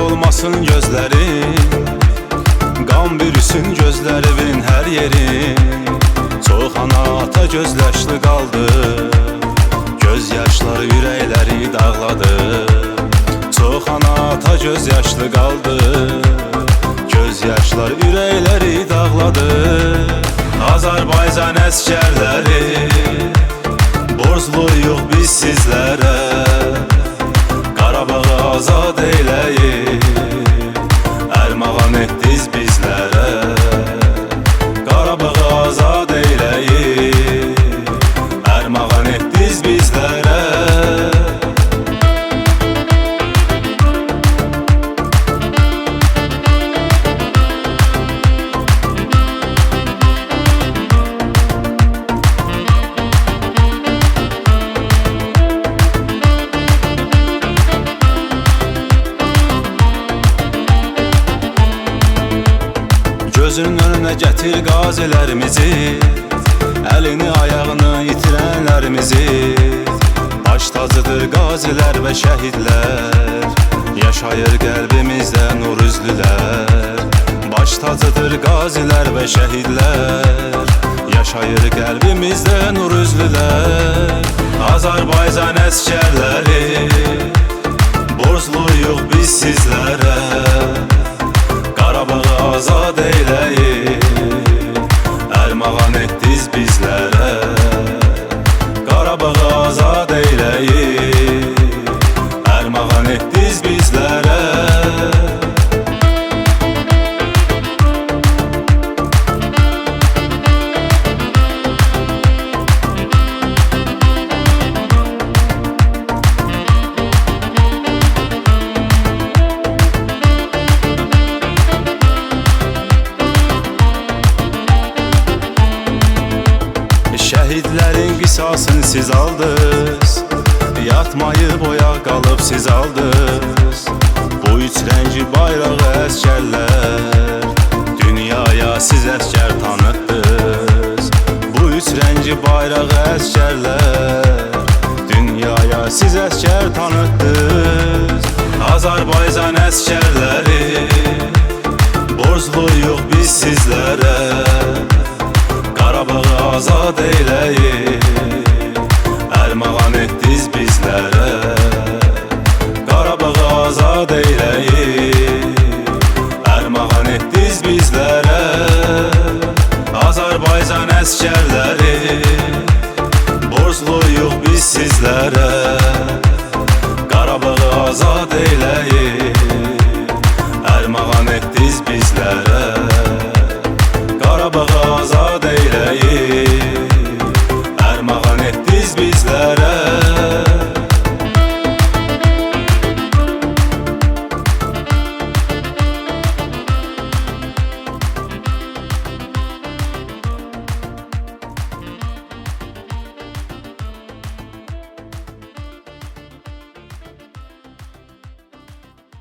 olmasın gözlerin Qan bürüsün gözlərimin hər yerin Çox ana ata gözləşli qaldı. Göz yaşları ürəkləri dağladı. Çox ana ata göz yaşlı qaldı. Göz yaşlar ürəkləri dağladı. Azərbaycan əskərləri Borcluyuq biz sizlərə. Qarabağı azad eyləyin Gözünün önüne getir gazilerimizi Elini ayağını itirenlerimizi. Baş tacıdır gaziler ve şehitler. Yaşayır kalbimizde nur üzlüler. Baş tacıdır gaziler ve şehitler. Yaşayır kalbimizde nur üzlüler. Azerbaycan eskerleri. Borcluyuq biz sizlərə azad eyləyin Şəhidlərin qisasını siz aldınız. Yatmayıb oya qalıb siz aldınız. Bu üç rəngi bayrağı əskərlər Dünyaya siz əskər tanıtdınız Bu üç rəngi bayrağı əskərlər Dünyaya siz əskər tanıtdınız Azərbaycan əskərləri Borcluyuq biz sizlərə Qarabağı azad eyləyin borçluyuq biz sizlərə Qarabığı azad eləyib